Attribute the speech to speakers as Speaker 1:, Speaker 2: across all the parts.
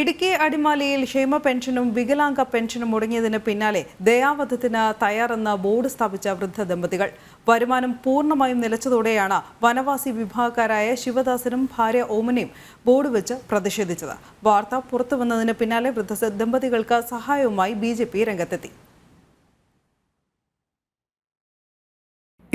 Speaker 1: ഇടുക്കി അടിമാലിയിൽ ക്ഷേമ പെൻഷനും വികലാംഗ പെൻഷനും മുടങ്ങിയതിന് പിന്നാലെ ദയാവധത്തിന് തയ്യാറെന്ന ബോർഡ് സ്ഥാപിച്ച വൃദ്ധ ദമ്പതികൾ. വരുമാനം പൂർണമായും നിലച്ചതോടെയാണ് വനവാസി വിഭാഗക്കാരായ ശിവദാസനും ഭാര്യ ഓമനയും ബോർഡ് വെച്ച് പ്രതിഷേധിച്ചത്. വാർത്ത പുറത്തുവന്നതിന് പിന്നാലെ വൃദ്ധ ദമ്പതികൾക്ക് സഹായവുമായി ബി രംഗത്തെത്തി.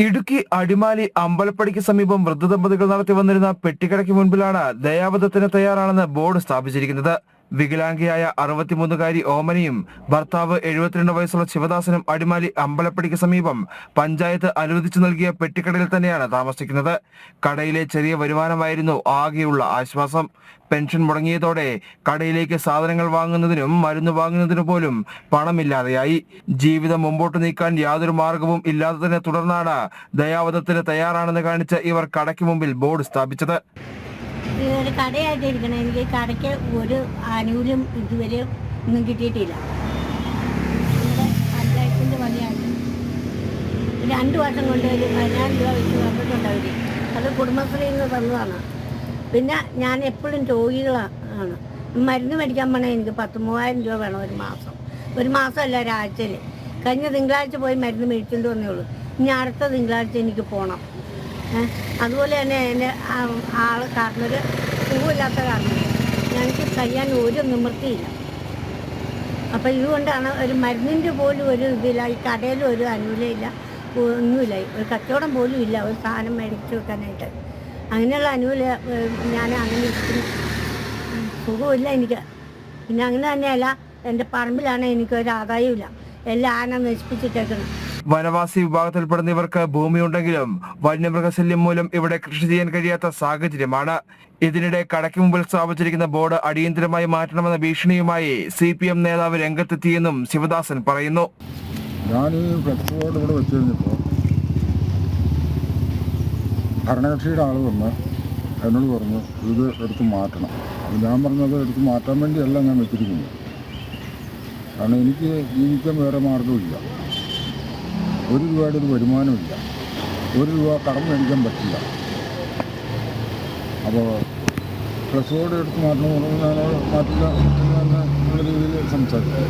Speaker 2: ഇടുക്കി അടിമാലി അമ്പലപ്പടിക്ക് സമീപം വൃദ്ധദമ്പതികൾ നടത്തി വന്നിരുന്ന പെട്ടിക്കടയ്ക്ക് മുൻപിലാണ് ദയാവധത്തിന് തയ്യാറാണെന്ന് ബോർഡ് സ്ഥാപിച്ചിരിക്കുന്നത്. വികലാംഗിയായ അറുപത്തിമൂന്നുകാരി ഓമനയും ഭർത്താവ് എഴുപത്തിരണ്ട് വയസ്സുള്ള ശിവദാസനും അടിമാലി അമ്പലപ്പടിക്ക് സമീപം പഞ്ചായത്ത് അനുവദിച്ചു നൽകിയ പെട്ടിക്കടയിൽ തന്നെയാണ് താമസിക്കുന്നത്. കടയിലെ ചെറിയ വരുമാനമായിരുന്നു ആകെയുള്ള ആശ്വാസം. പെൻഷൻ മുടങ്ങിയതോടെ കടയിലേക്ക് സാധനങ്ങൾ വാങ്ങുന്നതിനും മരുന്ന് വാങ്ങുന്നതിനു പോലും പണമില്ലാതെയായി. ജീവിതം മുമ്പോട്ട് നീക്കാൻ യാതൊരു മാർഗവും തന്നെ തുടർന്നാണ് ദയാവധത്തിന് തയ്യാറാണെന്ന് കാണിച്ച് ഇവർ കടയ്ക്ക് മുമ്പിൽ ബോർഡ് സ്ഥാപിച്ചത്.
Speaker 3: ഇതൊരു കടയായിട്ട് ഇരിക്കണം എനിക്ക് കടയ്ക്ക് ഒരു ആനുകൂല്യം ഇതുവരെ ഒന്നും കിട്ടിയിട്ടില്ല. പഞ്ചായത്തിന്റെ പണിയാണ്. രണ്ട് വർഷം കൊണ്ട് ഒരു പതിനായിരം രൂപ വെച്ച് വന്നിട്ടുണ്ട് അവർ അത് കുടുംബശ്രീയിൽ നിന്ന് തന്നതാണ്. പിന്നെ ഞാൻ എപ്പോഴും രോഗികളാണ് മരുന്ന് മേടിക്കാൻ പോണേ എനിക്ക് പത്ത് മൂവായിരം രൂപ വേണം ഒരു മാസം. ഒരു മാസമല്ല ഒരാഴ്ചയിൽ കഴിഞ്ഞ തിങ്കളാഴ്ച പോയി മരുന്ന് മേടിച്ചുകൊണ്ട് വന്നേ ഉള്ളൂ. ഇനി അടുത്ത തിങ്കളാഴ്ച എനിക്ക് പോകണം? അതുപോലെ തന്നെ എന്റെ ആൾ കാരണവർ പൂവില്ലാത്ത കാരണം ഞങ്ങൾക്ക് കഴിയാൻ ഒരു നിവൃത്തിയില്ല. അപ്പം ഇതുകൊണ്ടാണ് ഒരു മരുന്നിന്റെ പോലും ഒരു ഇതില്ല ഈ കടയിലും ഒരു അനുകൂലമില്ല ഒന്നുമില്ല. ഒരു കച്ചവടം പോലും ഇല്ല ഒരു സാധനം മേടിച്ച് വെക്കാനായിട്ട്. അങ്ങനെയുള്ള അനുകൂല ഞാൻ അങ്ങനെ ഇരിക്കുന്നു. സുഖമില്ല എനിക്ക്. പിന്നെ അങ്ങനെ തന്നെയല്ല എന്റെ പറമ്പിലാണ് എനിക്കൊരു ആദായമില്ല എല്ലാം ആന നശിപ്പിച്ചിട്ടേക്കണം
Speaker 2: വനവാസി വിഭാഗത്തിൽപ്പെടുന്ന ഇവർക്ക് ഭൂമിയുണ്ടെങ്കിലും വന്യമൃഗശല്യം മൂലം ഇവിടെ കൃഷി ചെയ്യാൻ കഴിയാത്ത സാഹചര്യമാണ്. ഇതിനിടെ കടയ്ക്ക് മുമ്പിൽ സ്ഥാപിച്ചിരിക്കുന്ന ബോർഡ് അടിയന്തരമായി മാറ്റണമെന്ന ഭീഷണിയുമായി സി പി എം നേതാവ് രംഗത്തെത്തിയെന്നും ശിവദാസൻ പറയുന്നു.
Speaker 4: ഞാൻ ബോർഡ് ഭരണകക്ഷിയുടെ ആൾ വന്ന് എന്നോട് പറഞ്ഞു ഇത് എടുത്ത് മാറ്റണം. അപ്പോൾ ഞാൻ പറഞ്ഞത് എടുത്ത് മാറ്റാൻ വേണ്ടിയല്ല ഞാൻ വെച്ചിരിക്കുന്നത്. കാരണം എനിക്ക് ജീവിക്കാൻ വേറെ മാർഗമില്ല. ഒരു രൂപയുടെ ഒരു വരുമാനമില്ല ഒരു രൂപ കടം മേടിക്കാൻ പറ്റില്ല. അപ്പോൾ ബോർഡ് എടുത്ത് മാറ്റണം മാറ്റില്ല എന്ന് എന്നുള്ള രീതിയിൽ സംസാരിച്ചു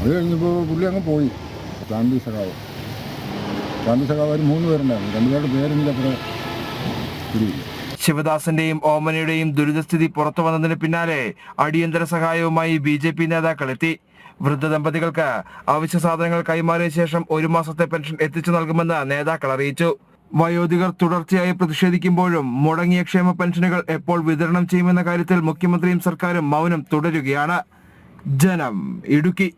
Speaker 4: അത് കഴിഞ്ഞപ്പോൾ പുള്ളി അങ്ങ് പോയി. ചാന്തി സഖാവ്. ചാന്തി സഖാവ് ഒരു മൂന്ന് പേരുണ്ടായിരുന്നു. രണ്ടുപേരുടെ പേരെനിക്ക് അത്ര പിടിയില്ല
Speaker 2: ശിവദാസന്റെയും ഓമനയുടെയും ദുരിതസ്ഥിതി പുറത്തു വന്നതിന് പിന്നാലെ അടിയന്തര സഹായവുമായി ബി ജെ പി നേതാക്കൾ എത്തി. വൃദ്ധ ദമ്പതികൾക്ക് അവശ്യ സാധനങ്ങൾ കൈമാറിയ ശേഷം ഒരു മാസത്തെ പെൻഷൻ എത്തിച്ചു നൽകുമെന്ന് നേതാക്കൾ അറിയിച്ചു. വയോധികർ തുടർച്ചയായി പ്രതിഷേധിക്കുമ്പോഴും മുടങ്ങിയ ക്ഷേമ പെൻഷനുകൾ എപ്പോൾ വിതരണം ചെയ്യുമെന്ന കാര്യത്തിൽ മുഖ്യമന്ത്രിയും സർക്കാരും മൗനം തുടരുകയാണ്. ജനം ഇടുക്കി.